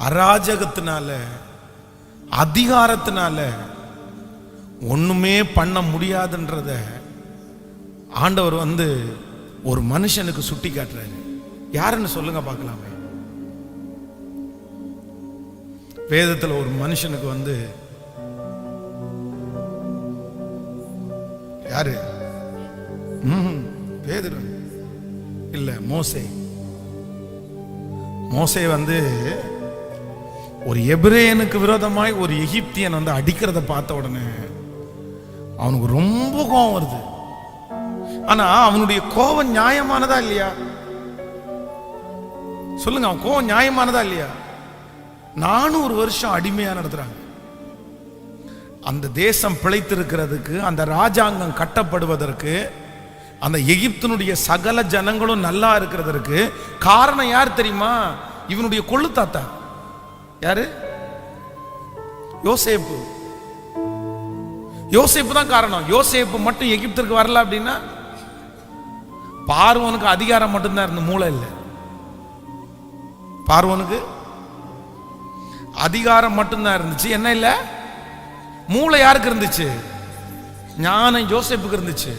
அராஜகத்தினால அதிகாரத்தினால ஒண்ணுமே பண்ண முடியாதுன்றத ஆண்டவர் வந்து ஒரு மனுஷனுக்கு சுட்டி காட்டுறாரு. யாருன்னு சொல்லுங்க பார்க்கலாமே. வேதத்துல ஒரு மனுஷனுக்கு வந்து யாரு? ம்ஹும். பேதுரு. இல்ல மோசை. மோசை வந்து ஒரு எபிரேயனுக்கு விரோதமாய் ஒரு எகிப்தியன் வந்து அடிக்கிறத பார்த்த உடனே அவனுக்கு ரொம்ப கோபம் வருது. ஆனா அவனுடைய கோபம் நியாயமானதா இல்லையா? சொல்லுங்க அவன் கோபம் நியாயமானதா இல்லையா? நானூறு வருஷம் அடிமையா நடத்துறாங்க. அந்த தேசம் பிழைத்திருக்கிறதுக்கு அந்த ராஜாங்கம் கட்டப்படுவதற்கு அந்த எகிப்தினுடைய சகல ஜனங்களும் நல்லா இருக்கிறதற்கு காரணம் யார் தெரியுமா? இவனுடைய கொள்ளு தாத்தா. யாரு? யோசேப்பு. யோசேப்பு தான் காரணம். யோசேப்பு மட்டும் எகிப்திற்கு வரல அப்படின்னா பார்வனுக்கு அதிகாரம் மட்டும்தான் இருந்த மூளை இல்லை. பார்வனுக்கு அதிகாரம் மட்டும்தான் இருந்துச்சு. என்ன இல்லை? மூளை யாருக்கு இருந்துச்சு? ஞானம் யோசேப்புக்கு இருந்துச்சு.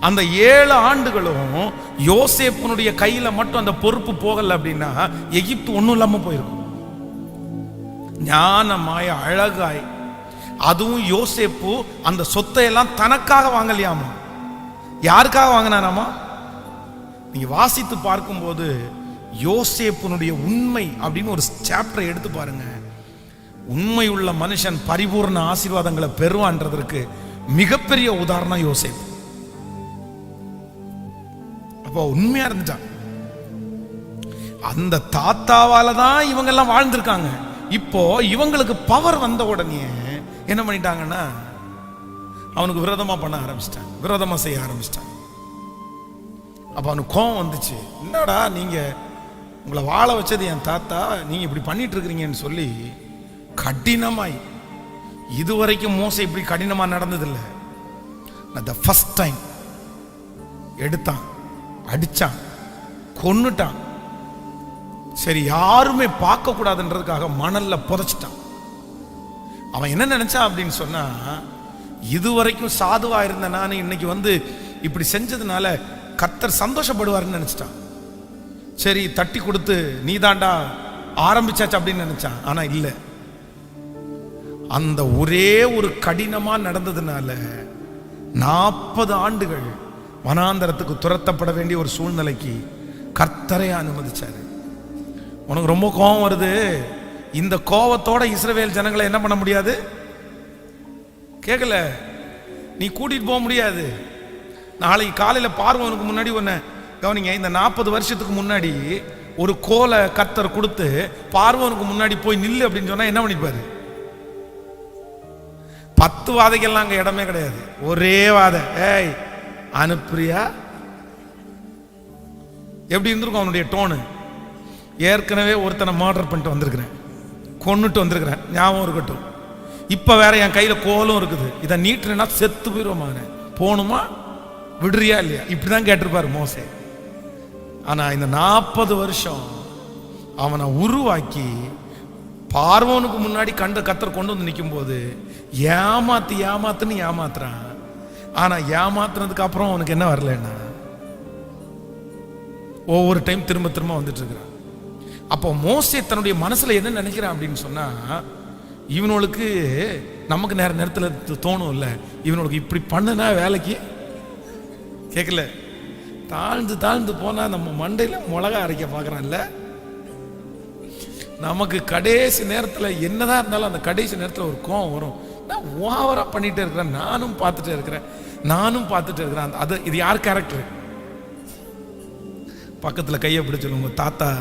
அந்த ஏழு ஆண்டுகளும் யோசேப்பனுடைய கையில மட்டும் அந்த பொறுப்பு போகல அப்படின்னா எகிப்து ஒன்றும் இல்லாமல் போயிருக்கும். ஞானமாய் அழகாய். அதுவும் யோசேப்பு அந்த சொத்தை எல்லாம் தனக்காக வாங்கலையாமா? யாருக்காக வாங்கினாராமா நீங்க வாசித்து பார்க்கும்போது யோசேப்புனுடைய உண்மை அப்படின்னு ஒரு சாப்டர் எடுத்து பாருங்க. உண்மை உள்ள மனுஷன் பரிபூர்ண ஆசீர்வாதங்களை பெறுவான்றதற்கு மிகப்பெரிய உதாரணம் யோசேப்பு. அப்போ உண்மையா இருந்துட்டான். அந்த தாத்தாவால தான் இவங்க எல்லாம் வாழ்ந்திருக்காங்க. இப்போ இவங்களுக்கு பவர் வந்த உடனே என்ன பண்ணிட்டாங்கன்னா அவனுக்கு விரோதமாக பண்ண ஆரம்பிச்சிட்டான் விரோதமாக செய்ய ஆரம்பிச்சிட்டான் அப்ப அவனுக்கு கோவம் வந்துச்சு. என்னடா நீங்க உங்களை வாழ வச்சது என் தாத்தா நீங்க இப்படி பண்ணிட்டு இருக்கிறீங்கன்னு சொல்லி கடினமாய் இதுவரைக்கும் மோசம் இப்படி கடினமா நடந்ததில்லை. த ஃபஸ்ட் டைம் எடுத்தான் அடிச்சான் கொன்னுட்டான். சரி யாருமே பார்க்க கூடாதுன்றதுக்காக மணல்ல புதைச்சிட்டான். அவன் என்ன நினைச்சான் அப்படின்னு சொன்னா இதுவரைக்கும் சாதுவா இருந்த நான் இன்னைக்கு வந்து இப்படி செஞ்சதுனால கத்தர் சந்தோஷப்படுவாருன்னு நினைச்சிட்டான். சரி தட்டி கொடுத்து நீ தாண்டா ஆரம்பிச்சாச்சு அப்படின்னு நினைச்சான். ஆனா இல்லை. அந்த ஒரே ஒரு கடினமா நடந்ததுனால நாற்பது ஆண்டுகள் வனாந்தரத்துக்கு துரத்தப்பட வேண்டிய ஒரு சூழ்நிலைக்கு கர்த்தரை அனுமதிச்சாரு. உனக்கு ரொம்ப கோபம் வருது. இந்த கோபத்தோட இஸ்ரவேல் ஜனங்களை என்ன பண்ண முடியாது? கேட்கல நீ கூட்டிட்டு போக முடியாது. நாளைக்கு காலையில் பார்வனுக்கு முன்னாடி ஒன்று கவனிங்க இந்த நாற்பது வருஷத்துக்கு முன்னாடி ஒரு கோலை கத்தர் கொடுத்து பார்வனுக்கு முன்னாடி போய் நில்லு அப்படின்னு சொன்னால் என்ன பண்ணிப்பாரு? பத்து வாதைக்கெல்லாம் அங்கே இடமே கிடையாது. ஒரே வாதை. ஏய் அனுப்பிரியா எப்படி இருந்திருக்கும் அவனுடைய டோனு? ஏற்கனவே ஒருத்தனை மர்டர் பண்ணிட்டு வந்திருக்கிறேன். கொண்டுட்டு வந்திருக்கிறேன். ஞாபகம் இருக்கட்டும். இப்போ வேற என் கையில் கோலும் இருக்குது. இதை நீட்டுனா செத்து போயிடுவோமாங்க போகணுமா விடுறியா இல்லையா? இப்படி தான் கேட்டிருப்பார் மோசே. ஆனால் இந்த நாற்பது வருஷம் அவனை உருவாக்கி பார்வோனுக்கு முன்னாடி கண்ட கத்தர் கொண்டு வந்து நிற்கும் போது ஏமாத்து ஏமாத்துன்னு ஏமாத்துறான். ஆனால் ஏமாத்துனதுக்கு அப்புறம் அவனுக்கு என்ன வரலன்னா ஒவ்வொரு டைம் திரும்ப திரும்ப வந்துட்டு இருக்கிறான். அப்போ மோசே தன்னுடைய மனசில் என்ன நினைக்கிறான் அப்படின்னு சொன்னால் இவனுக்கு நமக்கு நேர நேரத்தில் தோணும் இல்லை இவனுக்கு இப்படி பண்ணுனா வேலைக்கு? கேட்கல தாழ்ந்து தாழ்ந்து போனால் நம்ம மண்டையில் மிளகா அரைக்க பார்க்குறான்ல நமக்கு கடைசி நேரத்தில் என்னதான் இருந்தாலும் அந்த கடைசி நேரத்தில் ஒரு கோவம் வரும். நான் ஓவராக பண்ணிகிட்டே இருக்கிறேன். நானும் பார்த்துட்டே இருக்கிறேன். நானும் பார்த்துட்டே இருக்கிறேன். அந்த- அது இது யார் கேரக்டர் பக்கத்தில் கையை பிடிச்சு உங்கள் தாத்தா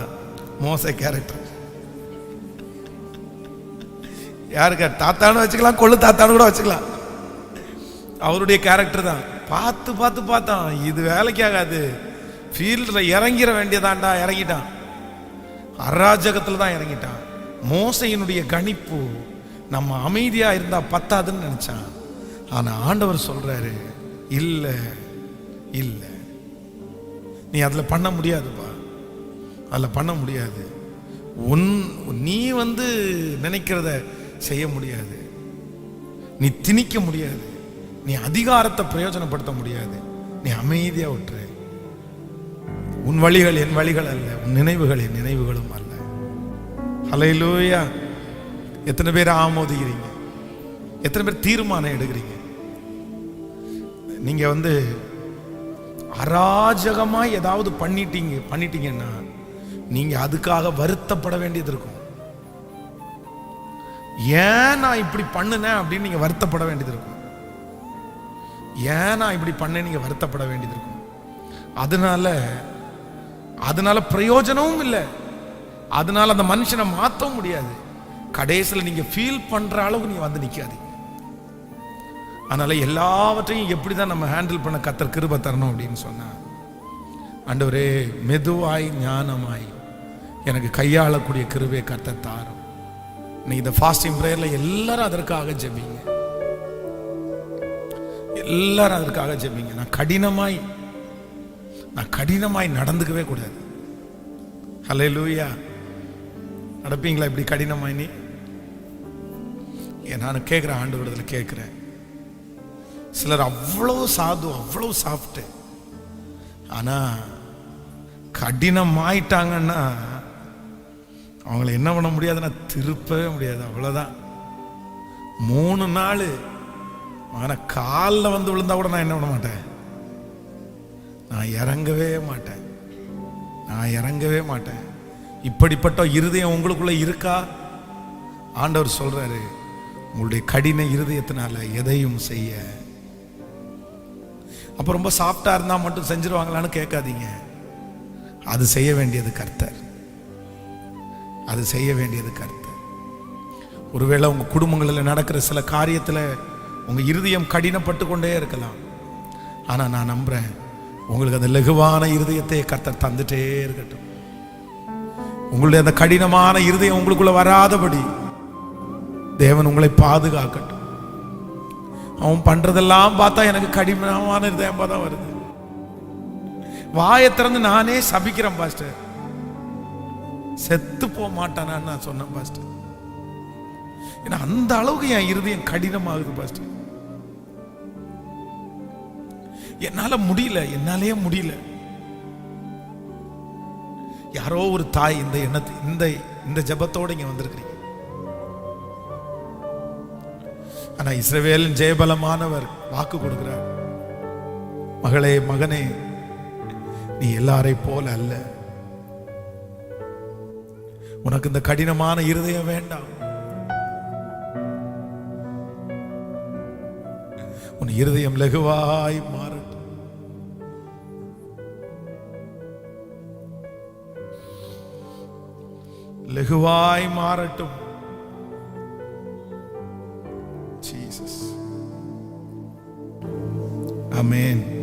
மோச கேரக்டர் யாருக்க? தாத்தான்னு வச்சுக்கலாம் கொள்ளு தாத்தான்னு கூட வச்சுக்கலாம். அவருடைய கேரக்டர் தான். பார்த்து பார்த்து பார்த்தான். இது வேலைக்கு ஆகாது. ஃபீல்டில் இறங்கிற வேண்டியதாண்டா இறங்கிட்டான். அராஜகத்தில் தான் இறங்கிட்டான். மோசையினுடைய கணிப்பு நம்ம அமைதியா இருந்தா பத்தாதுன்னு நினைச்சான். ஆனால் ஆண்டவர் சொல்றாரு இல்லை இல்ல. நீ அதில் பண்ண முடியாதுப்பா அதில் பண்ண முடியாது. உன் நீ வந்து நினைக்கிறத செய்ய முடியாது. நீ திணிக்க முடியாது. நீ அதிகாரத்தை பிரயோஜனப்படுத்த முடியாது. நீ அமைதியா விட்டுரு உன் வழிகள் என் வழிகள் அல்ல உன் நினைவுகள் என் நினைவுகளும் அல்ல. ஹalleluya எத்தனை பேர் ஆமோதிக்கிறீங்க? எத்தனை பேர் தீர்மானம் எடுக்கிறீங்க? நீங்க வந்து அராஜகமா ஏதாவது பண்ணிட்டீங்க பண்ணிட்டீங்கன்னா நீங்க அதுக்காக வருத்தப்பட வேண்டியது இருக்கும். ஏன் நான் இப்படி பண்ணுனேன் அப்படின்னு நீங்க வருத்தப்பட வேண்டியது இருக்கும். ஏன் நான் இப்படி பண்ண நீங்க வருத்தப்பட வேண்டியது இருக்கும். அதனால அதனால பிரயோஜனமும் இல்லை. அதனால அந்த மனுஷனை மாற்றவும் முடியாது. கடைசியில் நீங்க ஃபீல் பண்ற அளவுக்கு நீங்க வந்து நிக்காதீங்க. அதனால எல்லாவற்றையும் எப்படி தான் நம்ம ஹேண்டில் பண்ண கத்தர் கிருப தரணும் அப்படின்னு சொன்னா ஆண்டவரே மெதுவாய் ஞானமாய். எனக்கு கையாளக்கூடிய கிருவே கத்த தாரும். இன்னைக்கு இந்த ஃபாஸ்டிங் ப்ரேயரில் எல்லாரும் அதற்காக ஜெபிங்க. எல்லாரும் அதற்காக ஜெபிங்க. நான் கடினமாய் நான் கடினமாய் நடந்துக்கவே கூடாது. ஹலே லூயா நடப்பீங்களா இப்படி கடினமாய் நீ? நான் கேட்குறேன் ஆண்டு விடத்தில் கேட்குறேன் சிலர் அவ்வளோ சாது அவ்வளோ சாஃப்ட் ஆனா கடினமாயிட்டாங்கன்னா அவங்கள என்ன பண்ண முடியாதுன்னா திருப்பவே முடியாது அவ்வளோதான் மூணு நாள் மகனை காலில் வந்து விழுந்தா கூட நான் என்ன பண்ண மாட்டேன்? நான் இறங்கவே மாட்டேன். நான் இறங்கவே மாட்டேன். இப்படிப்பட்ட இருதயம் உங்களுக்குள்ள இருக்கா? ஆண்டவர் சொல்றாரு உங்களுடைய கடின இருதயத்தினால எதையும் செய்ய. அப்போ ரொம்ப சாஃப்டாக இருந்தால் மட்டும் செஞ்சிருவாங்களான்னு கேட்காதீங்க. அது செய்ய வேண்டியது கர்த்தர். அது செய்ய வேண்டியது கருத்து. ஒருவேளை உங்கள் குடும்பங்களில் நடக்கிற சில காரியத்தில் உங்கள் இருதயம் கடினப்பட்டு கொண்டே இருக்கலாம். ஆனால் நான் நம்புறேன் உங்களுக்கு அந்த லகுவான இருதயத்தை கர்த்தர் தந்துட்டே இருக்கட்டும். உங்களுடைய அந்த கடினமான இருதயம் உங்களுக்குள்ள வராதபடி தேவன் உங்களை பாதுகாக்கட்டும். அவன் பண்றதெல்லாம் பார்த்தா எனக்கு கடினமான இருதயமா தான் வருது. வாயை திறந்து நானே சபிக்கிறேன் பாஸ்டர். செத்து போக மாட்டானான்னு நான் சொன்னேன் பாஸ்டர் ஏன்னா அந்த அளவுக்கு என் இருதயம் கடினமாகுது பாஸ்டர் என்னால முடியல என்னாலேயே முடியல. யாரோ ஒரு தாய் இந்த எண்ணத்தை இந்த இந்த ஜெபத்தோட இங்க வந்திருக்கிறீங்க. ஆனா இஸ்ரவேலின் ஜெயபலமானவர் வாக்கு கொடுக்கிறார். மகளே மகனே நீ எல்லாரை போல அல்ல. உனக்கு இந்த கடினமான இருதயம் வேண்டாம். உன் இருதயம் லகுவாய் மாறட்டும். லகுவாய் மாறட்டும். ஜீசஸ் அமேன்